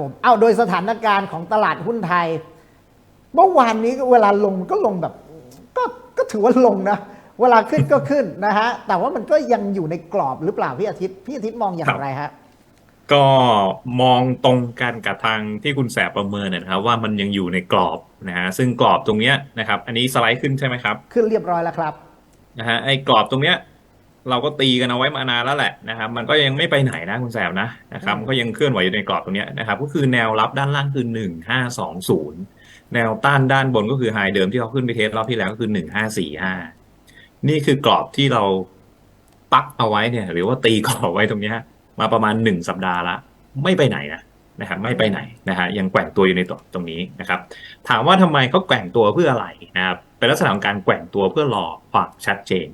ผมเอาโดยสถานการณ์ของตลาดหุ้นไทย เมื่อวานนี้เวลาลงมันก็ลงแบบก็ก็ถือว่าลงนะ เวลาขึ้นก็ขึ้นนะฮะ แต่ว่ามันก็ยังอยู่ในกรอบหรือเปล่าพี่อาทิตย์พี่อาทิตย์มองอย่างไรฮะก็มองตรงกันกับทางที่คุณแสบประเมินนะครับ ว่ามันยังอยู่ในกรอบนะฮะซึ่งกรอบตรงเนี้ยนะครับ อันนี้สไลด์ขึ้นใช่ไหมครับ ขึ้นเรียบร้อยแล้วครับนะฮะไอ้กรอบตรงเนี้ย เราก็ตีกันเอาไว้มานานแล้วแหละนะครับ มันก็ยังไม่ไปไหนนะคุณแสบนะนะครับก็ยังเคลื่อนไหวอยู่ในกรอบตรงนี้นะครับ ก็คือแนวรับด้านล่างคือหนึ่งห้าสองศูนย์แนวต้านด้านบนก็คือไฮเดิมที่เขาขึ้นไปเทสรอบที่แล้วก็คือหนึ่งห้าสี่ห้านี่คือกรอบที่เราปักเอาไว้เนี่ย หรือว่าตีกรอบไว้ตรงนี้มาประมาณหนึ่งสัปดาห์ละ ไม่ไปไหนนะนะครับไม่ไปไหนนะฮะยังแกว่งตัวอยู่ในตัวตรงนี้นะครับ ถามว่าทำไมเขาแกว่งตัวเพื่ออะไรนะครับเป็นลักษณะของการแกว่งตัวเพื่อรอความชัดเจน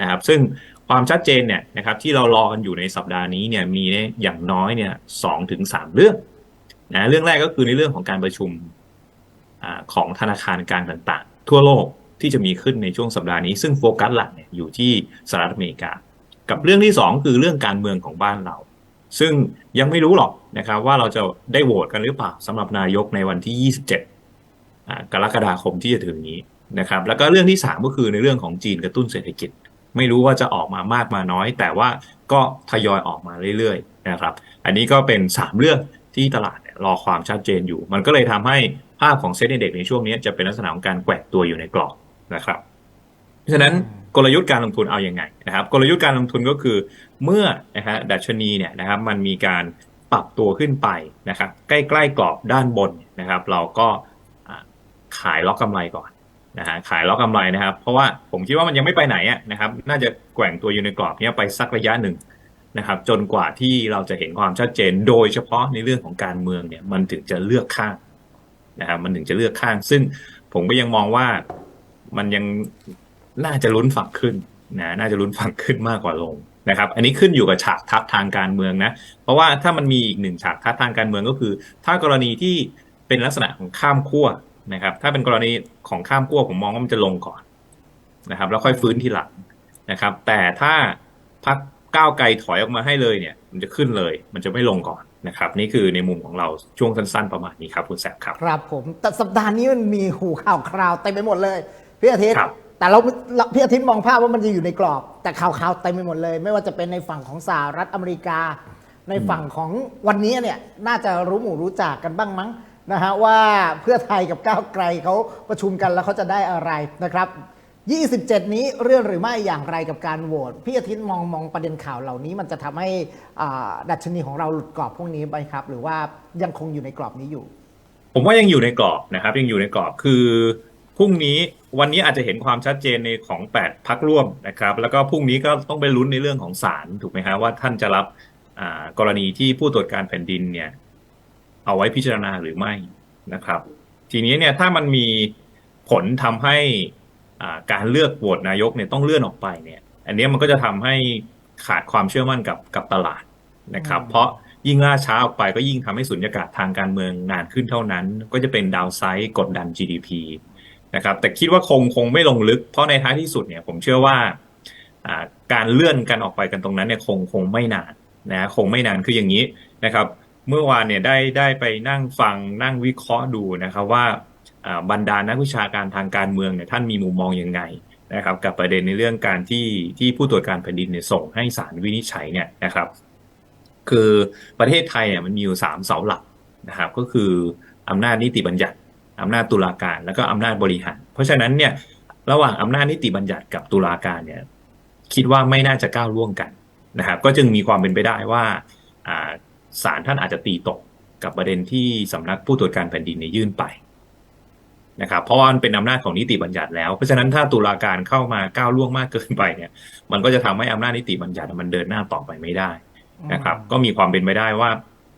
นะครับ ซึ่ง ความชัดเจนเนี่ยนะครับที่เรารอกันอยู่ในสัปดาห์นี้เนี่ยมีอย่างน้อยเนี่ยสองถึงสามเรื่องนะเรื่องแรกก็คือในเรื่องของการประชุมอของธนาคารกลางต่างๆ ทั่วโลกที่จะมีขึ้นในช่วงสัปดาห์นี้ ซึ่งโฟกัสหลักเนี่ยอยู่ที่สหรัฐอเมริกา กับเรื่องที่สองคือเรื่องการเมืองของบ้านเรา ซึ่งยังไม่รู้หรอกนะครับว่าเราจะได้โหวตกันหรือเปล่าสำหรับนายกในวันที่ 27 กรกฎาคมที่จะถึงนี้นะครับแล้วก็เรื่องที่ 3 ก็คือในเรื่องของจีนกระตุ้นเศรษฐกิจ ไม่รู้ว่าจะออกมามากมาน้อย แต่ว่าก็ทยอยออกมาเรื่อยๆนะครับ อันนี้ก็เป็น 3 เรื่องที่ตลาดเนี่ยรอความชัดเจนอยู่ มันก็เลยทำให้ภาพของเซ็นเด็กในช่วงนี้จะเป็นลักษณะของการแกว่งตัวอยู่ในกรอบนะครับเพราะฉะนั้นกลยุทธ์การลงทุนเอาอยัางไงนะครับ กลยุทธ์การลงทุนก็คือเมื่อนะฮะดัชนีเนี่ยนะครับมันมีการปรับตัวขึ้นไปนะครับ ใกล้ๆกรอบด้านบนนะครับ เราก็อ่าขายล็อกกำไรก่อน นะฮะขายล็อกกำไรนะครับ เพราะว่าผมคิดว่ามันยังไม่ไปไหนอะนะครับ น่าจะแกว่งตัวอยู่ในกรอบนี้ไปสักระยะหนึ่งนะครับ จนกว่าที่เราจะเห็นความชัดเจน โดยเฉพาะในเรื่องของการเมืองเนี่ย มันถึงจะเลือกข้างนะครับมันถึงจะเลือกข้าง ซึ่งผมก็ยังมองว่ามันยังน่าจะลุ้นฝั่งขึ้นนะน่าจะลุ้นฝั่งขึ้นมากกว่าลงนะครับ อันนี้ขึ้นอยู่กับฉากทัศทางการเมืองนะ เพราะว่าถ้ามันมีอีกหนึ่งฉากทัศทางการเมืองก็คือ ถ้ากรณีที่เป็นลักษณะของข้ามขั้ว นะครับ ถ้าเป็นกรณีของข้ามขั้วผมมองว่ามันจะลงก่อนนะครับ แล้วค่อยฟื้นทีหลังนะครับ แต่ถ้าพักก้าวไกลถอยออกมาให้เลยเนี่ย มันจะขึ้นเลย มันจะไม่ลงก่อนนะครับ นี่คือในมุมของเราช่วงสั้นๆประมาณนี้ครับคุณแซคครับ ครับผมแต่สัปดาห์นี้มันมีหูข่าวคราวเต็มไปหมดเลยพี่อาทิตย์ครับแต่เราเราพี่อาทิตย์มองภาพว่ามันจะอยู่ในกรอบ แต่ข่าวข่าวเต็มไปหมดเลย ไม่ว่าจะเป็นในฝั่งของสหรัฐอเมริกา ในฝั่งของวันนี้เนี่ยน่าจะรู้หมู่รู้จักกันบ้างมั้ง นะฮะว่าเพื่อไทยกับก้าวไกลเขาประชุมกันแล้วเขาจะได้อะไรนะครับ 27 นี้เรื่องหรือไม่อย่างไรกับการโหวตพี่อาทิตย์มองมองประเด็นข่าวเหล่านี้ มันจะทำให้ดัชนีของเราหลุดกรอบพวกนี้ไหมครับ หรือว่ายังคงอยู่ในกรอบนี้อยู่ ผมว่ายังอยู่ในกรอบนะครับ ยังอยู่ในกรอบคือพรุ่งนี้วันนี้อาจจะเห็นความชัดเจนในของ 8 พักร่วมนะครับ แล้วก็พรุ่งนี้ก็ต้องไปลุ้นในเรื่องของศาลถูกไหมครับว่าท่านจะรับกรณีที่ผู้ตรวจการแผ่นดินเนี่ย เอาไว้พิจารณาหรือไม่นะครับ ทีนี้เนี่ยถ้ามันมีผลทำให้อ่าการเลือกโหวตนายกเนี่ยต้องเลื่อนออกไปเนี่ยอันเนี้ยมันก็จะทำให้ขาดความเชื่อมั่นกับกับตลาดนะครับอืมเพราะยิ่งล่าช้าออกไปก็ยิ่งทำให้สุญญากาศทางการเมืองนานขึ้นเท่านั้น ก็จะเป็นดาวไซด์กดดัน GDP นะครับแต่คิดว่าคงคงไม่ลงลึก เพราะในท้ายที่สุดเนี่ยผมเชื่อว่าอ่าการเลื่อนกันออกไปกันตรงนั้นเนี่ยคงคงไม่นานนะคงไม่นานคืออย่างนี้นะครับ เมื่อวานเนี่ยได้ได้ไปนั่งฟังนั่งวิเคราะห์ดูนะครับว่าบรรดานักวิชาการทางการเมืองเนี่ยท่านมีมุมมองยังไงนะครับกับประเด็นในเรื่องการที่ที่ผู้ตรวจการแผ่นดินเนี่ยส่งให้ศาลวินิจฉัยเนี่ยนะครับ คือประเทศไทยเนี่ยมันมีอยู่สามเสาหลักนะครับก็คืออำนาจนิติบัญญัติอำนาจตุลาการแล้วก็อำนาจบริหาร เพราะฉะนั้นเนี่ยระหว่างอำนาจนิติบัญญัติกับตุลาการเนี่ยคิดว่าไม่น่าจะก้าวล่วงกันนะครับ ก็จึงมีความเป็นไปได้ว่า ศาลท่านอาจจะตีตกกับประเด็นที่สำนักผู้ตรวจการแผ่นดินเนี่ยยื่นไปนะครับเพราะว่ามันเป็นอำนาจของนิติบัญญัติแล้ว เพราะฉะนั้นถ้าตุลาการเข้ามาก้าวล่วงมากเกินไปเนี่ยมันก็จะทำให้อำนาจนิติบัญญัติมันเดินหน้าต่อไปไม่ได้นะครับก็มีความเป็นไปได้ว่า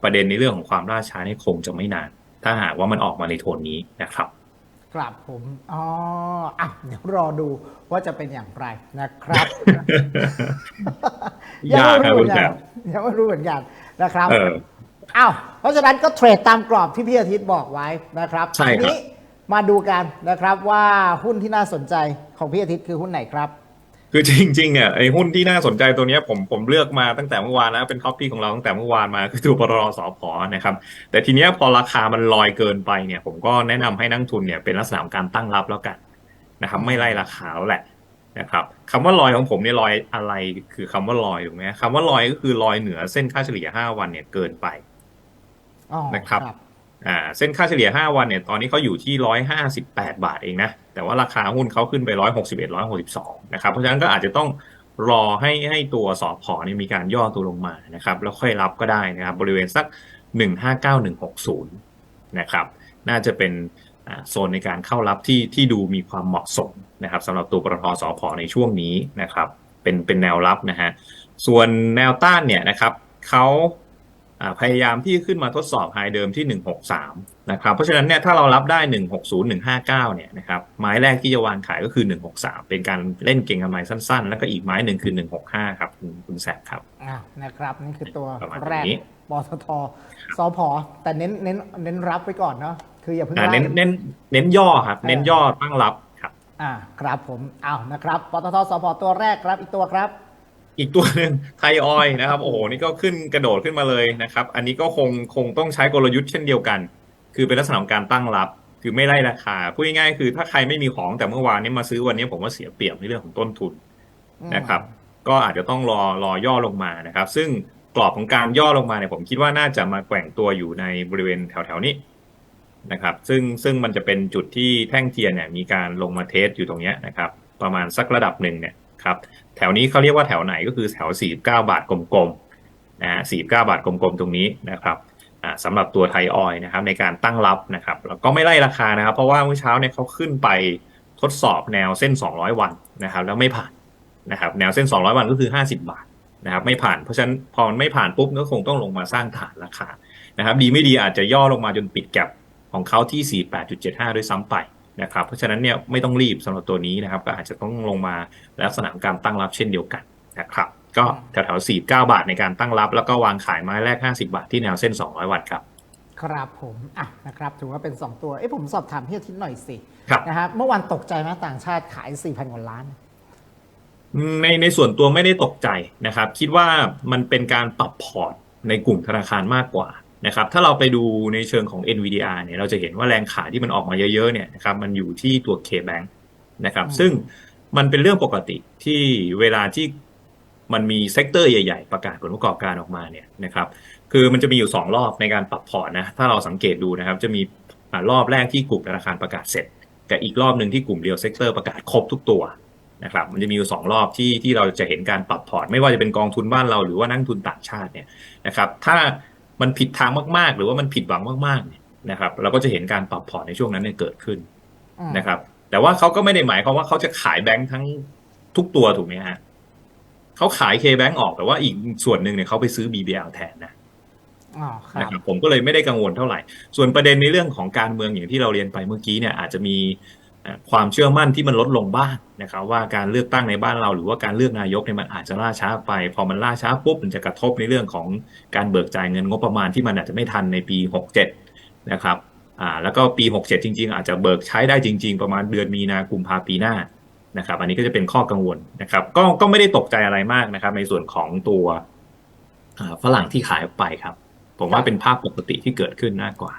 ประเด็นในเรื่องของความล่าช้านี่คงจะไม่นาน ถ้าหากว่ามันออกมาในโทนนี้นะครับครับผมอ๋ออะเดี๋ยวรอดูว่าจะเป็นอย่างไรนะครับยากไม่ครับรู้คุเหมือนณแบกันบยังไม่รู้เหมือนกัน นะครับเอออ้าวเพราะฉะนั้นก็เทรดตามกรอบที่พี่อาทิตย์บอกไว้นะครับใช่ครับ ทีนี้มาดูกันนะครับว่าหุ้นที่น่าสนใจของพี่อาทิตย์คือหุ้นไหนครับ คือจริงๆเนี่ยไอ้หุ้นที่น่าสนใจตัวเนี้ยผมผมเลือกมาตั้งแต่เมื่อวานแล้วเป็นท็อปพี่ของเราตั้งแต่เมื่อวานมาคือตัวปตทสพนะครับ แต่ทีเนี้ยพอราคามันลอยเกินไปเนี่ย ผมก็แนะนำให้นักทุนเนี่ยเป็นลักษณะของการตั้งรับแล้วกันนะครับ ไม่ไล่ราคาแล้วแหละ นะครับคำว่าลอยของผมเนี่ยลอยอะไรคือคำว่าลอยถูกไหมคำว่าลอยก็คือลอยเหนือเส้นค่าเฉลี่ย5วันเนี่ยเกินไปอ๋อนะครับอ่าเส้นค่าเฉลี่ย5วันเนี่ยตอนนี้เขาอยู่ที่158บาทเองนะแต่ว่าราคาหุ้นเขาขึ้นไป161 162นะครับเพราะฉะนั้นก็อาจจะต้องรอให้ให้ตัวสอพอเนี่ยมีการย่อตัวลงมานะครับแล้วค่อยรับก็ได้นะครับบริเวณสัก159160นะครับน่าจะเป็นอ่า โซนในการเข้ารับที่ที่ดูมีความเหมาะสมนะครับสำหรับตัวปตทสอพอในช่วงนี้นะครับ เป็นเป็นแนวรับนะฮะส่วนแนวต้านเนี่ยนะครับเขาอ่าพยายามที่ขึ้นมาทดสอบไฮเดิมที่ 163 นะครับ เพราะฉะนั้นเนี่ยถ้าเรารับได้ 160 159 เนี่ยนะครับไม้แรกที่จะวางขายก็คือ 163 เป็นการเล่นเก่งกำไรสั้น ๆ แล้วก็อีกไม้หนึ่งคือ 165 ครับคุณคุณแซคครับอ่านะครับนี่คือตัวประมาณแรกนี้ปตทสพแต่เน้นเน้นเน้นรับไว้ก่อนเนาะ คืออย่าเพิ่งอ่าไล่เน้นเน้นเน้นย่อครับ เน้นย่อตั้งรับครับอ่าครับผมอ้าวนะครับปตทสพตัวแรกครับอีกตัวครับ อีกตัวหนึ่งไทยออยล์นะครับโอ้โหนี่ก็ขึ้นกระโดดขึ้นมาเลยนะครับ อันนี้ก็คงคงต้องใช้กลยุทธ์เช่นเดียวกัน คือเป็นลักษณะของการตั้งรับคือไม่ไล่ราคาพูดง่ายๆคือถ้าใครไม่มีของแต่เมื่อวานนี้มาซื้อวันนี้ผมว่าเสียเปรียบในเรื่องของต้นทุนนะครับ ก็อาจจะต้องรอรอย่อลงมานะครับ ซึ่งกรอบของการย่อลงมาเนี่ยผมคิดว่าน่าจะมาแกว่งตัวอยู่ในบริเวณแถวๆนี้ นะครับ ซึ่งซึ่งมันจะเป็นจุดที่แท่งเทียนเนี่ยมีการลงมาเทสอยู่ตรงเนี้ยนะครับ ประมาณสักระดับหนึ่งเนี่ยครับ แถวนี้เขาเรียกว่าแถวไหนก็คือแถว 49 บาทกลมๆนะฮะ49 บาทกลมๆตรงนี้นะครับอ่าสำหรับตัวไทยออยนะครับในการตั้งรับนะครับแล้วก็ไม่ไล่ราคานะครับ เพราะว่าเมื่อเช้าเนี่ยเขาขึ้นไปทดสอบแนวเส้น 200 วันนะครับ แล้วไม่ผ่านนะครับแนวเส้น 200 วันก็คือ 50 บาทนะครับไม่ผ่านเพราะฉะนั้นพอมันไม่ผ่านปุ๊บก็คงต้องลงมาสร้างฐานราคานะครับ ดีไม่ดีอาจจะย่อลงมาจนปิดแก็บ ของเขาที่ 48.75 ด้วยซ้ำไปนะครับ เพราะฉะนั้นเนี่ยไม่ต้องรีบสำหรับตัวนี้นะครับ ก็อาจจะต้องลงมาลักษณะของการตั้งรับเช่นเดียวกันนะครับ ก็แถวๆ 49 บาทในการตั้งรับ แล้วก็วางขายไม้แรก 50 บาทที่แนวเส้น 200 วันครับครับผมอะนะครับถือว่าเป็น 2 ตัวเอ้ผมสอบถามพี่อาทิตย์หน่อยสิครับนะครับเมื่อวานตกใจไหมต่างชาติขาย 4,000กว่าล้านในในส่วนตัวไม่ได้ตกใจนะครับ คิดว่ามันเป็นการปรับพอร์ตในกลุ่มธนาคารมากกว่า นะครับถ้าเราไปดูในเชิงของ NVDR เนี่ยเราจะเห็นว่าแรงขายที่มันออกมาเยอะๆเนี่ยนะครับมันอยู่ที่ตัว K-Bank นะครับอืมซึ่งมันเป็นเรื่องปกติที่เวลาที่มันมีเซกเตอร์ใหญ่ๆ ประกาศผลประกอบการออกมาเนี่ยนะครับคือมันจะมีอยู่ 2 รอบในการปรับพอร์ตนะถ้าเราสังเกตดูนะครับจะมีอ่ารอบแรกที่กลุ่มธนาคารประกาศเสร็จกับอีกรอบหนึ่งที่กลุ่มเรียลเซกเตอร์ประกาศครบทุกตัวนะครับมันจะมีอยู่สองรอบที่ที่เราจะเห็นการปรับพอร์ต ไม่ว่าจะเป็นกองทุนบ้านเราหรือว่านักทุนต่างชาติเนี่ยนะครับถ้า มันผิดทางมาก ๆ หรือว่ามันผิดหวังมากๆเนี่ยนะครับ เราก็จะเห็นการปรับพอร์ตในช่วงนั้นเนี่ยเกิดขึ้นอืมนะครับ แต่ว่าเขาก็ไม่ได้หมายความว่าเขาจะขายแบงค์ทั้งทุกตัวถูกไหมฮะเขาขาย K-Bank ออกแต่ว่าอีกส่วนหนึ่งเนี่ยเขาไปซื้อ BBL แทนนะอ๋อครันะบครับผมก็เลยไม่ได้กังวลเท่าไหร่ ส่วนประเด็นในเรื่องของการเมืองอย่างที่เราเรียนไปเมื่อกี้เนี่ยอาจจะมีเอ่อ ความเชื่อมั่นที่มันลดลงบ้างนะครับว่าการเลือกตั้งในบ้านเรา หรือว่าการเลือกนายกเนี่ยมันอาจจะล่าช้าไป พอมันล่าช้าปุ๊บมันจะกระทบในเรื่องของการเบิกจ่ายเงินงบประมาณที่มันอาจจะไม่ทันในปี 67 นะครับอ่าแล้วก็ปี 67 จริง ๆ อาจจะเบิกใช้ได้จริง ๆ ประมาณเดือนมีนากุมภาปีหน้านะครับ อันนี้ก็จะเป็นข้อกังวลนะครับ ก็ก็ไม่ได้ตกใจอะไรมากนะครับ ในส่วนของตัวอ่าฝรั่งที่ขายออกไปครับ ผมว่าเป็นภาพปกติที่เกิดขึ้นมากกว่า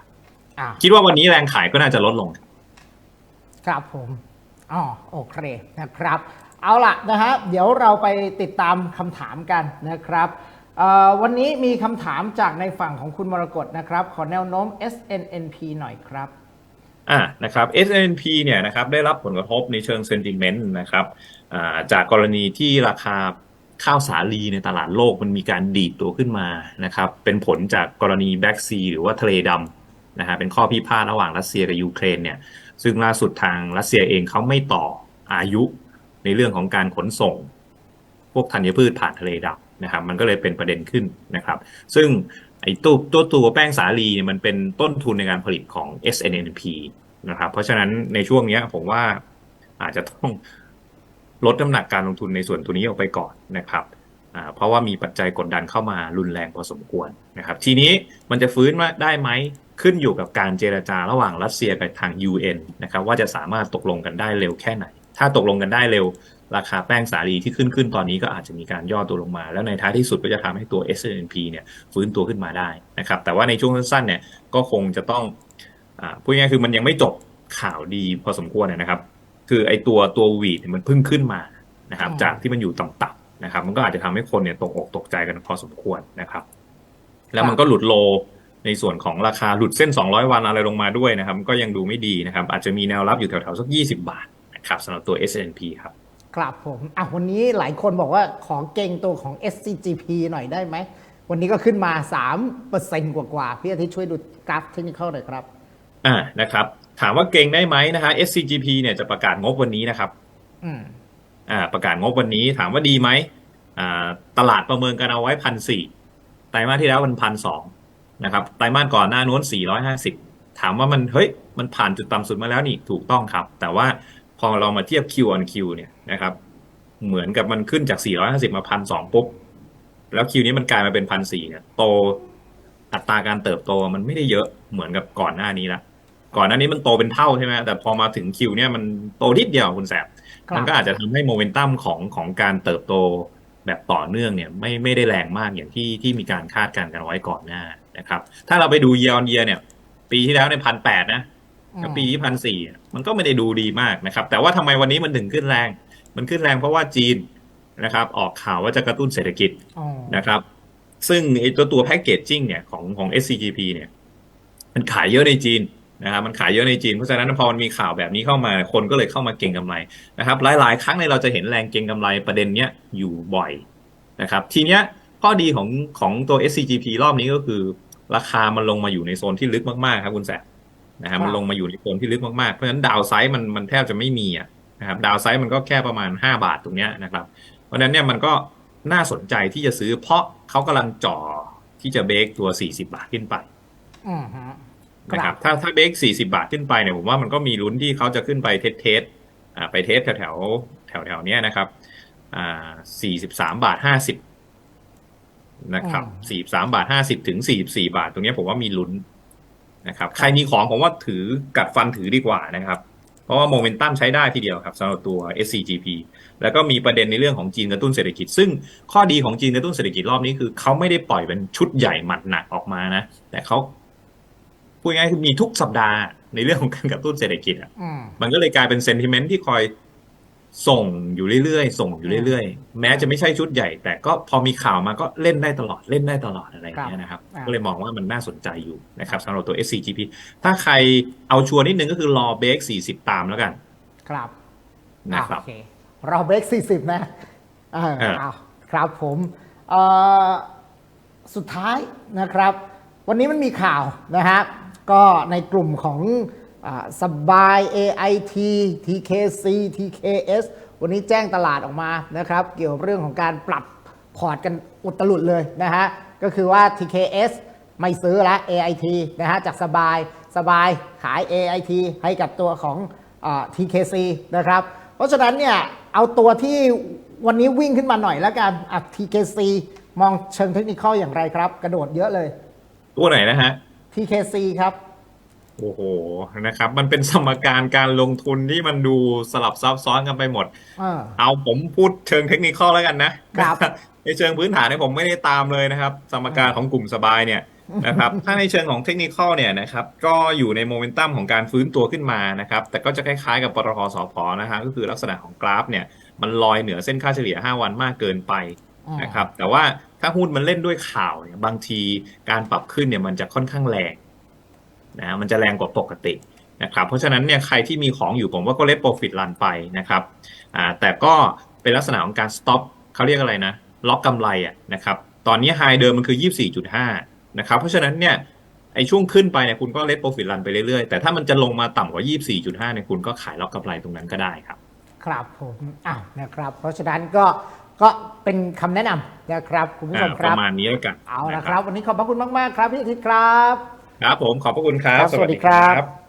อ่าคิดว่าวันนี้แรงขายก็น่าจะลดลง ครับผมอ๋อโอเคนะครับ เอาล่ะนะฮะเดี๋ยวเราไปติดตามคำถามกันนะครับวันนี้มีคำถามจากในฝั่งของคุณมรกตนะครับ ขอแนวโน้ม SNNP หน่อยครับอ่านะครับ SNP เนี่ยนะครับได้รับผลกระทบในเชิง sentiment นะครับจากกรณีที่ราคาข้าวสาลีในตลาดโลกมันมีการดีดตัวขึ้นมานะครับเป็นผลจากกรณี Black Sea หรือว่าทะเลดำนะฮะเป็นข้อพิพาทระหว่างรัสเซียกับยูเครนเนี่ย ซึ่งล่าสุดทางรัสเซียเองเขาไม่ต่ออายุในเรื่องของการขนส่ง พวกธัญพืชผ่านทะเลดำนะครับ มันก็เลยเป็นประเด็นขึ้นนะครับ ซึ่งไอ้ตัวตัวตัวแป้งสาลีเนี่ยมันเป็นต้นทุนในการผลิตของ SNNP นะครับ เพราะฉะนั้นในช่วงนี้ผมว่าอาจจะต้องลดน้ำหนักการลงทุนในส่วนตัวนี้ออกไปก่อนนะครับเพราะว่ามีปัจจัยกดดันเข้ามารุนแรงพอสมควรนะครับ ทีนี้มันจะฟื้นมาได้ไหม ขึ้นอยู่กับการเจรจาระหว่างรัสเซียกับทาง UN นะครับว่าจะสามารถตกลงกันได้เร็วแค่ไหน ถ้าตกลงกันได้เร็ว ราคาแป้งสาลีที่ขึ้นขึ้นตอนนี้ก็อาจจะมีการย่อตัวลงมา แล้วในท้ายที่สุดก็จะทำให้ตัว S&P เนี่ยฟื้นตัวขึ้นมาได้นะครับแต่ว่าในช่วงสั้นๆเนี่ยก็คงจะต้องอ่าพูดง่ายคือมันยังไม่จบข่าวดีพอสมควรนะครับ คือไอตัวตัววีดมันเพิ่งขึ้นมานะครับจากที่มันอยู่ต่ำๆนะครับมันก็อาจจะทำให้คนเนี่ยตกอกตกใจกันพอสมควรนะครับ แล้วมันก็หลุดโล ในส่วนของราคาหลุดเส้น 200 วันอะไรลงมาด้วยนะครับมันก็ยังดูไม่ดีนะครับ อาจจะมีแนวรับอยู่แถวๆสัก 20 บาทนะครับสำหรับตัว S&P ครับครับผมอะวันนี้หลายคนบอกว่าขอเก่งตัวของ SCGP หน่อยได้ไหม วันนี้ก็ขึ้นมา 3%กว่ากว่าๆพี่อาทิตย์ช่วยดูกราฟเทคนิคหน่อยครับ อ่านะครับ ถามว่าเก่งได้ไหมนะฮะ SCGP เนี่ยจะประกาศงบวันนี้นะครับ อืมอ่า ประกาศงบวันนี้ถามว่าดีไหมอ่า ตลาดประเมินกันเอาไว้พันสี่ไตรมาสที่แล้วมันพันสอง นะครับไตรมาสก่อนหน้านู้นสี่ร้อยห้าสิบถามว่ามันเฮ้ยมันผ่านจุดต่ำสุดมาแล้วนี่ถูกต้องครับ แต่ว่าพอเรามาเทียบ Q on Q เนี่ยนะครับเหมือนกับมันขึ้นจาก 450 มาพันสองปุ๊บ แล้ว Q นี้มันกลายมาเป็นพันสี่เนี่ยโตอัตราการเติบโตมันไม่ได้เยอะเหมือนกับก่อนหน้านี้ละก่อนหน้านี้มันโตเป็นเท่าใช่ไหมแต่พอมาถึง Q เนี่ยมันโตนิดเดียวคุณแสบครับมันก็อาจจะทำให้โมเมนตัมของของการเติบโตแบบต่อเนื่องเนี่ยไม่ไม่ได้แรงมากอย่างที่ที่มีการคาดการณ์กันไว้ก่อนหน้า นะครับ ถ้าเราไปดู year on year เนี่ย ปีที่แล้วในพันแปดนะแล้วปีที่พันสี่มันก็ไม่ได้ดูดีมากนะครับ แต่ว่าทำไมวันนี้มันถึงขึ้นแรง มันขึ้นแรงเพราะว่าจีนนะครับ ออกข่าวว่าจะกระตุ้นเศรษฐกิจอ๋อนะครับ ซึ่งไอ้ตัวตัวแพ c เกจจิ้งเนี่ยของของ SCGP เนี่ย มันขายเยอะในจีนนะครับมันขายเยอะในจีนเพราะฉะนั้นพอมันมีข่าวแบบนี้เข้ามาคนก็เลยเข้ามาเก็งกำไรนะครับ หลาย ๆ ครั้งในยเราจะเห็นแรงเก็งกำไรประเด็นเนี้ยอยู่บ่อยนะครับ ทีเนี้ย ข้อดีของของตัว SCGP รอบนี้ก็คือ ราคามันลงมาอยู่ในโซนที่ลึกมากๆครับคุณแสบนะครับมันลงมาอยู่ในโซนที่ลึกมากๆ เพราะฉะนั้นดาวไซด์มันมันแทบจะไม่มีอะนะครับดาวไซด์มันก็แค่ประมาณ 5 บาทตรงเนี้ยนะครับ เพราะฉะนั้นเนี่ยมันก็น่าสนใจที่จะซื้อเพราะเขากำลังจ่อที่จะเบรกตัว 40 บาทขึ้นไปอืมฮะนะครับถ้าถ้าเบรก40 บาทขึ้นไปเนี่ยผมว่ามันก็มีลุ้นที่เขาจะขึ้นไปเทสเทสอ่าไปเทสแถวแถวแถวแถวๆเนี้ยนะครับอ่า43 บาท 50 นะครับ43บาท50ถึง44บาท ตรงเนี้ยผมว่ามีลุ้นนะครับ ใครมีของผมว่าถือกัดฟันถือดีกว่านะครับ เพราะว่าโมเมนตัมใช้ได้ทีเดียวครับสำหรับตัว SCGP แล้วก็มีประเด็นในเรื่องของจีนกระตุ้นเศรษฐกิจ ซึ่งข้อดีของจีนกระตุ้นเศรษฐกิจรอบนี้คือเขาไม่ได้ปล่อยเป็นชุดใหญ่หมัดหนักออกมานะ แต่เขาพูดง่ายๆคือมีทุกสัปดาห์ในเรื่องของการกระตุ้นเศรษฐกิจอะอืมมันก็เลยกลายเป็นเซนติเมนต์ที่คอย ส่งอยู่เรื่อยๆ ส่งอยู่เรื่อยๆ แม้จะไม่ใช่ชุดใหญ่ แต่ก็พอมีข่าวมาก็เล่นได้ตลอดเล่นได้ตลอดอะไรอย่างเงี้ยนะครับครับก็เลยมองว่ามันน่าสนใจอยู่นะครับสำหรับตัว SCGP ถ้าใครเอาชัวร์นิดนึงก็คือรอเบรก40 ตามแล้วกัน ครับนะครับโอเคเราเบรก40 นะเออเออเอาครับผมเอ่อสุดท้ายนะครับ วันนี้มันมีข่าวนะฮะก็ในกลุ่มของอา สบาย AIT TKC TKS วันนี้แจ้งตลาดออกมานะครับ เกี่ยวกับเรื่องของการปรับพอร์ตกันอุตลุดเลยนะฮะ ก็คือว่า TKS ไม่ซื้อแล้ว AIT นะฮะ จากสบายสบายขาย AIT ให้กับตัวของอา TKC นะครับ เพราะฉะนั้นเนี่ย เอาตัวที่วันนี้วิ่งขึ้นมาหน่อยแล้วกันอะ TKC มองเชิงเทคนิคอย่างไรครับ กระโดดเยอะเลย ตัวไหนนะฮะ TKC ครับ โอ้โหนะครับ มันเป็นสมการการลงทุนที่มันดูสลับซับซ้อนกันไปหมดเออเอาผมพูดเชิงเทคนิคแล้วกันนะครับ ในเชิงพื้นฐานเนี่ยผมไม่ได้ตามเลยนะครับ สมการของกลุ่มสบายเนี่ยนะครับ ถ้าในเชิงของเทคนิคเนี่ยนะครับ ก็อยู่ในโมเมนตัมของการฟื้นตัวขึ้นมานะครับ แต่ก็จะคล้ายๆกับปตทสพนะฮะก็คือลักษณะของกราฟเนี่ยมันลอยเหนือเส้นค่าเฉลี่ย 5 วันมากเกินไปอืมนะครับ แต่ว่าถ้าหุ้นมันเล่นด้วยข่าวเนี่ยบางทีการปรับขึ้นเนี่ยมันจะค่อนข้างแรง นะฮะมันจะแรงกว่าปกตินะครับเพราะฉะนั้นเนี่ยใครที่มีของอยู่ผมว่าก็เล t โปรฟิตรันไปนะครับอ่าแต่ก็เป็นลักษณะของการสต็อปเขาเรียกอะไรนะล็อกกำไรอะนะครับตอนนี้ไฮเดิมมันคือ 24.5นะครับเพราะฉะนั้นเนี่ยไอช่วงขึ้นไปเนี่ยคุณก็เล t โปรฟิตรันไปเรื่อยๆ แต่ถ้ามันจะลงมาต่ำกว่า 24.5เนี่ยคุณก็ขายล็อกกำไรตรงนั้นก็ได้ครับ ครับผมอ้าวนะครับ เพราะฉะนั้นก็ก็เป็นคำแนะนำนะครับ คุณผู้ชมอ่าคปรับระมาณนี้แล้วกัน เอาละครับ วันนี้ขอบพระคุณมาก ๆ ครับพี่อาทิตย์ครับ ครับผมขอบพระคุณครับครับสวัสดีครับ